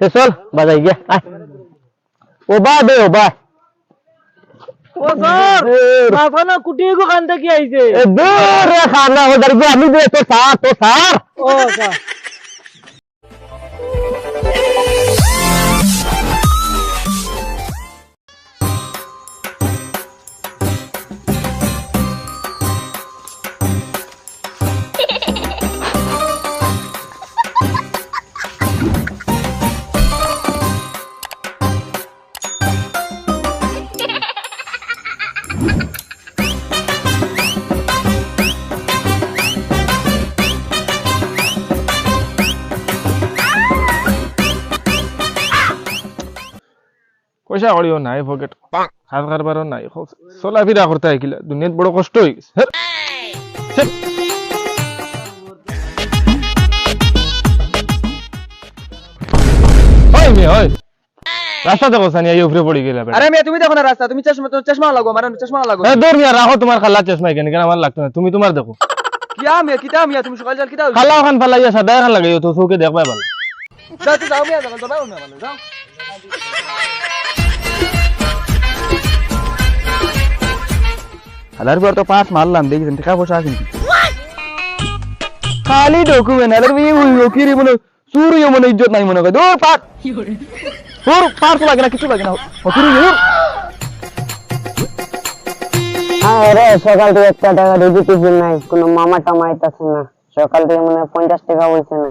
তে চল বাজাই গিয়া আয় ও বা দে ও বা ও স্যার মাথানা কুটিয়ে গো কান থেকে আইছে এ দূর রে খানা ও দাঁড়িয়ে আমি দে তো সার তো সার ও পয়সা করিও নাই পকেট হাত কারবারও নাই। চলাফিরা করতে আইকিলা দুনিয়াত বড় কষ্ট হয়ে গেছে। মেয়ে রাস্তা দেখো সানি এই উপরে পড়ে গেলে আরে মেয়ে তুমি দেখো না রাস্তা তুমি চশমা চশমা লাগো চশমা লাগো। দূর মিয়া রাখো তোমার খালা চশমা কেন কেন আমার লাগতো না। তুমি তোমার দেখো। কিয়া মেয়ে কিতা মিয়া তুমি সকাল যাল কিতা খালা ওখান ফালাইয়া সাদা খান লাগাইও তো চৌকে দেখবাই ভালো যাও যাও মেয়ে যাও যাও মেয়ে যাও পর তো পাঁচ মারলাম দেখেছেন টাকা পয়সা আছে খালি ডকুমেন্ট বিয়ে মনে সুরিও মনে ইজ্জত নাই মনে করে দূর পাট দূর পার তো লাগে না কিছু লাগে না। দূর আরে সকাল থেকে একটা টাকা রুজি টিফিন নাই কোনো মামা টামা আইতাছে না। সকাল থেকে মনে হয় পঞ্চাশ টাকা বলছে না।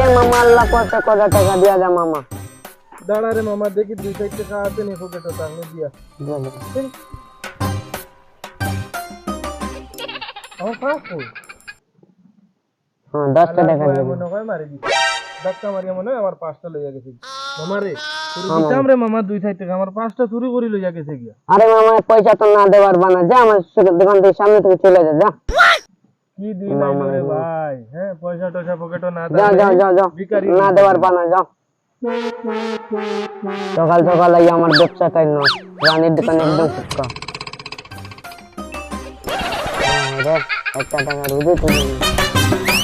এ মামা আল্লাহ কত কত টাকা দিয়া যা মামা। দাঁড়া রে মামা দেখি দুই সাইড টাকা আছে নি পকেটে দিয়া। আমার কই? হ্যাঁ দশটা টাকা দিয়ে মনে হয় মারি দিছি। মারিয়া মনে হয় আমার পাঁচটা লইয়া গেছে মামা রে দিতাম রে মামা দুই সাইড টাকা। আমার পাঁচটা চুরি করে লইয়া গেছে গিয়া। আরে মামা পয়সা তো না দেওয়ার বানা। যা আমার দোকান থেকে সামনে থেকে চলে যা যা। কি দিন রে ভাই? হ্যাঁ পয়সা টয়সা পকেটে না যাও যাও যাও না দেওয়ার বানা যাও সকাল সকাল এই আমার ব্যবসা নয় রানীর দোকানে একদম ফুটকা একটা টাকা রুজি তুলি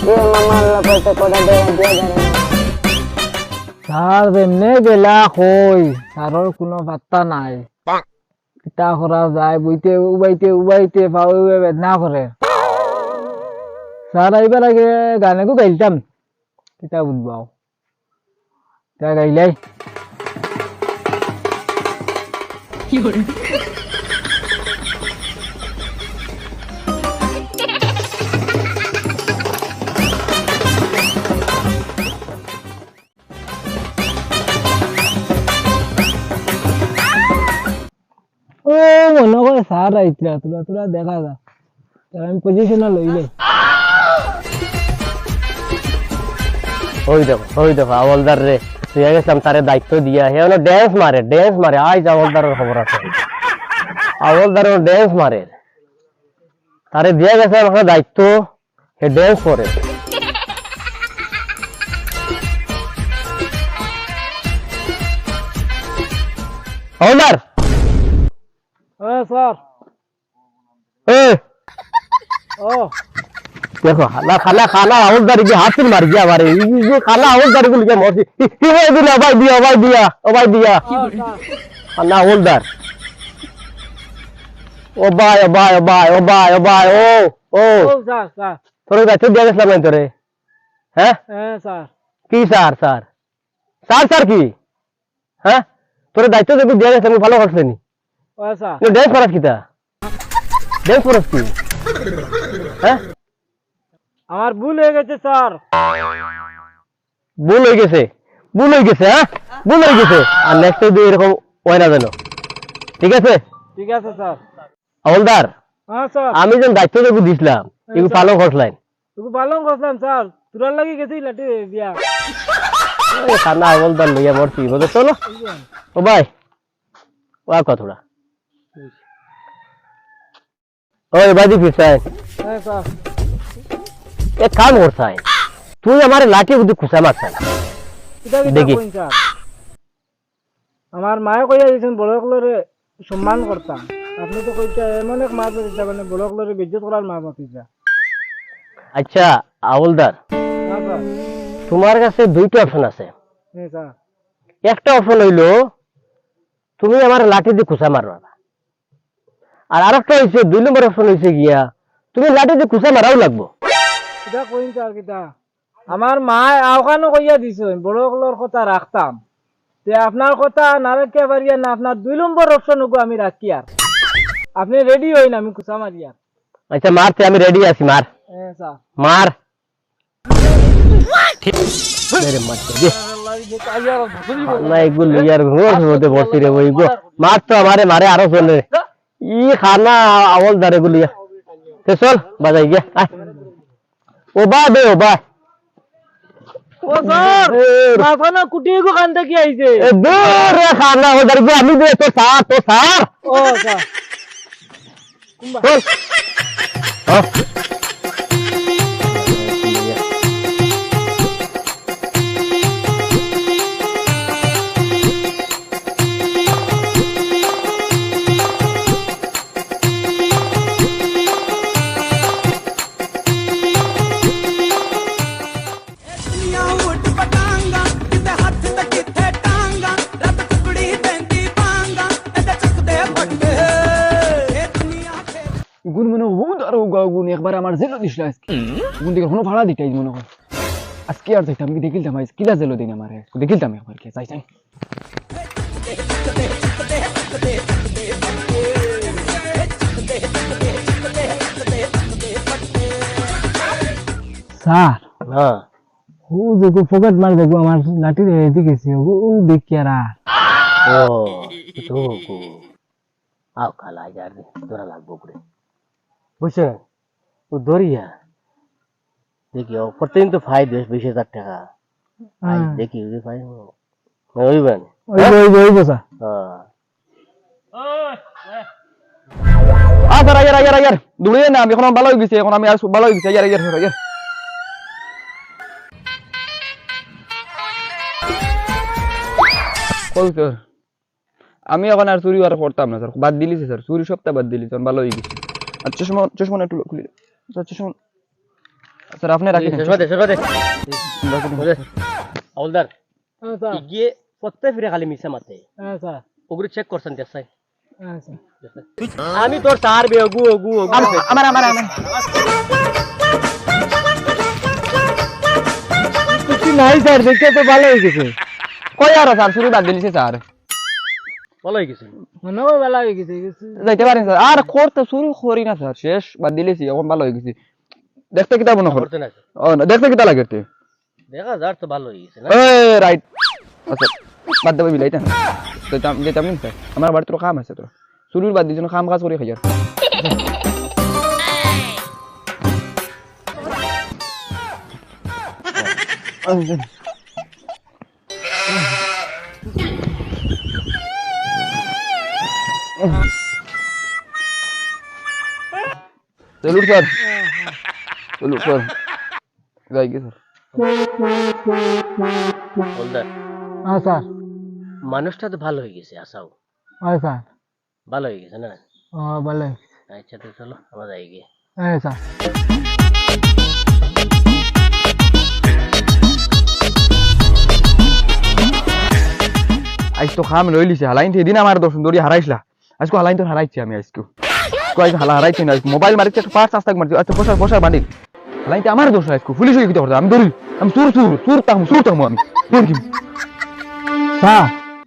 এ মামা আল্লাহ পয়সা কটা দেওয়া দিয়ে গেলা কই? স্যারের কোনো পাত্তা নাই। কিতা করা যায় বইতে উবাইতে উবাইতে পাও বেদনা করে স্যার আইবার আগে গানেকো গাইলতাম কিতা বুঝবাও তা গাইলাই ও মনে করে স্যার আইতরা তোরা তোরা দেখা যা। আমি পজিশনে লইলে। ওই দেখো ওই দেখো আওলদার রে। তুই গেছিলাম তারে দায়িত্ব দিয়া হে হলো ড্যান্স মারে ড্যান্স মারে। আজ আওলদারের খবর আছে। আওলদার ড্যান্স মারে। তারে দিয়া গেছে আমাকে দায়িত্ব। হে ড্যান্স করে। আওলদার হ্যাঁ স্যার। ও। দেখো খালা খালা খালা আওলদারি কি হাতির মার গিয়া মারে এই যে খালা আওলদারি গুলি কে মরছি। ই ভাই দিলা ভাই দিয়া ভাই দিয়া ও ভাই দিয়া। খালা আওলদার ও ভাই ও ভাই ও ভাই ও ভাই ও। ভাই ও ও স্যার স্যার তোর দিয়ে গেছিলাম না তোরে। হ্যাঁ? হ্যাঁ স্যার কি স্যার স্যার স্যার স্যার কি? হ্যাঁ? তোর দায়িত্ব যদি দিয়ে গেছে আমি ভালো করছি নি। ও স্যার ড্যান্স করাস কিতা ড্যান্স করাস কি? হ্যাঁ? আমার ভুল হয়ে গেছে স্যার। ভুল হয়ে গেছে? ভুল হয়ে গেছে হ্যাঁ? ভুল হয়ে গেছে। আর নেক্সট টাইম এরকম হয় না যেন। ঠিক আছে? ঠিক আছে স্যার। হলদার হ্যাঁ স্যার। আমি যেন দায়িত্ব দেবো দিছিলাম এগুলো পালন করছিলাম তুই ভালো করছিলাম স্যার। তোরার লাগি গেছি লাঠি দিয়া। ওই খানা হলদার লইয়া মরছি বলে চলো ও ভাই ও আর কথাটা ওই বাদি ফিরছাই হ্যাঁ স্যার। এক কাম করছাই তুই আমার লাঠি বুদ্ধি খুশা কিতা দেখি। আমার মায়ে কইয়া দিয়েছেন বড় সকলরে সম্মান করতাম আপনি তো কইতা এমন এক মা পাতিছা মানে বড় সকলরে বেজ্জত করার মা পাতিছা আচ্ছা স্যার তোমার কাছে দুইটা অপশন আছে একটা অপশন হইল তুমি আমার লাঠি দিয়ে খুঁচা মারবা আর আরেকটা হইছে দুই নম্বর অপশন হইছে গিয়া তুমি লাঠি দিয়ে খুঁচা মারাও লাগবো কিতা কইন স্যার কিতা আমার মা আওখানো কইয়া দিছেন বড় সকলের কথা রাখতাম তে আপনার কথা না রাখিয়া পারিয়া না আপনার দুই নম্বর অপশন আমি রাখি আর আপনি রেডি হইন আমি কুসা মারি আর আচ্ছা মারতে আমি রেডি আছি মার হ্যাঁ স্যার মার মেরে তো আমারে মারে আরও চলে। ই খানা আওয়াজ দারে গুলো ইয়া চল বাজাই গিয়া। আয়। ও বা দে ও বা ও স্যার মাথানা কুটিয়ে গো কান থেকে আইছে? এ দূর রে খানা ও দারে গো আমি দে তো সার তো সার গুণ একবার আমার জেলো দিছিল আজকে। গুণ দিকে কোনো ভাড়া দিতাই মনে কর আজকে আর যাইতাম কি দেখিলতাম আজ কিলা জেলো দিন আমার। দেখিলতাম একবার কে যাই যাই। স্যার হ্যাঁ ও দেখো ফোকাট মার দেখো আমার লাঠি রেডি গেছে ও দেখি আর। ও তো আও কালা যার তোরা লাগবো করে বুঝছ ও দরিয়া। দেখি ও প্রতিদিন তো ফাই দিস বিশ হাজার টাকা। হ্যাঁ। দেখি ওই ফাই ওইবেন ওই যে, ওই যে, ওই যে, স্যার। হ্যাঁ। আ স্যার আয়ার আয়ার আয়ার দৌড়িয়ে না আমি এখন ভালো হয়ে গেছি এখন আমি আর ভালো হয়ে গেছি। আয়ার আয়ার আয়ার কই স্যার? আমি এখন আর চুরি আর করতাম না স্যার। বাদ দিলিছে স্যার। চুরি সপ্তাহ বাদ দিলি এখন ভালো হয়ে গেছি। আর চশমা চশমা একটু খুলে দে। স্যার চশমা স্যার আপনি রাখেন শেষ দে শেষ দে আউলদার হ্যাঁ স্যার গিয়ে প্রত্যেক ফিরে খালি মিশা মাতে হ্যাঁ স্যার ওগুলো চেক করছেন দেখাই হ্যাঁ স্যার আমি তোর সার বে ওগু ওগু ওগু আমার আমার আমার কিছু নাই স্যার দেখতে তো ভালো হয়ে গেছে কই আর স্যার চুরি বাদ দিলিছে স্যার ভালো হয়ে গেছে। মনে হয় ভালো হয়ে গেছে গেছে। যাইতে পারেন স্যার। আর করতে শুরু করি না স্যার শেষ বাদ দিলেছি এখন ভালো হয়ে গেছি। দেখতে কিতা মনে কর করতে না ও না, দেখতে কিতা লাগে তে দেখা যার তো ভালো হয়ে গেছে না? এ রাইট আচ্ছা বাদ দেবে বিলাইটা যেতাম যেতাম নি স্যার। আমার বাড়িতে তো কাম আছে তো। শুরুর বাদ দিয়েছিল কাম কাজ করে খাই আর চলুন স্যার চলুন স্যার যাই গে স্যার আউলদার হ্যাঁ স্যার মানুষটা তো ভালো হয়ে গেছে আসাও হ্যাঁ স্যার ভালো হয়ে গেছে না ও ভালো আচ্ছা তো চলো আমরা যাই গিয়ে হ্যাঁ স্যার আজ তো খাম লই লিছে হালাইন সেদিন আমার দর্শন দড়ি হারাইছিলা আজকে হালাইন তো হারাইছি আমি আজকে আজকে হালা হারাইছি না মোবাইল মারিতে একটা পাঁচ আস্তাক মারছি। আচ্ছা বসার বসার হালাইতে আমার দোষ আজকে পুলিশ হয়ে করতে আমি দড়ি আমি সুর সুর সুর তাহম সুর তাহম আমি সুর কি স্যার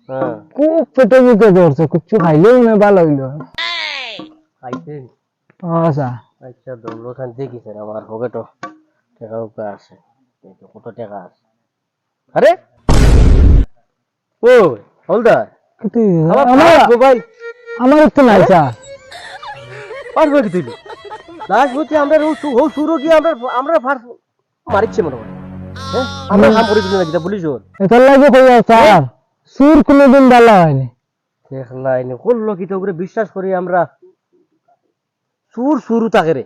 হ্যাঁ। খুব পেটে বুকে ধরছে কিছু খাইলেও মনে ভালো হইল। আইতেন ও স্যার। আচ্ছা দৌড় খান দেখিছেন আমার পকেটও টাকা উপরে আছে। তো কত টাকা আছে। আরে! ও হলদার। আমার মোবাইল আমার তো নাই স্যার। পারবে কি তুই লাস্ট বলছি আমরা ও শুরু কি আমরা আমরা ফার মারিচ্ছে মনে হয়। হ্যাঁ? আমরা কাম করে দিলাম যেটা পুলিশ ওর এটার লাগে কই স্যার। সুর কোনোদিন ভালো হয়নি। দেখলাই নি করল কি তো করে বিশ্বাস করি আমরা। সুর শুরু তাকে রে।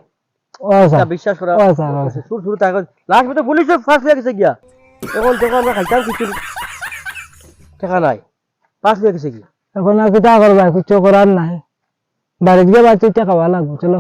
ও স্যার। তা বিশ্বাস করা ও স্যার সুর শুরু তাকে লাস্ট মতো পুলিশ ফার্স্ট হয়ে গেছে গিয়া। এখন টাকা আমরা খাইতাম কিছু। টাকা নাই। পাঁচ দিয়ে গেছে কি এখন আর কিতা করবা কিছু করার নাই। বাড়িতে গিয়ে বাড়িতে টাকা লাগবো চলো।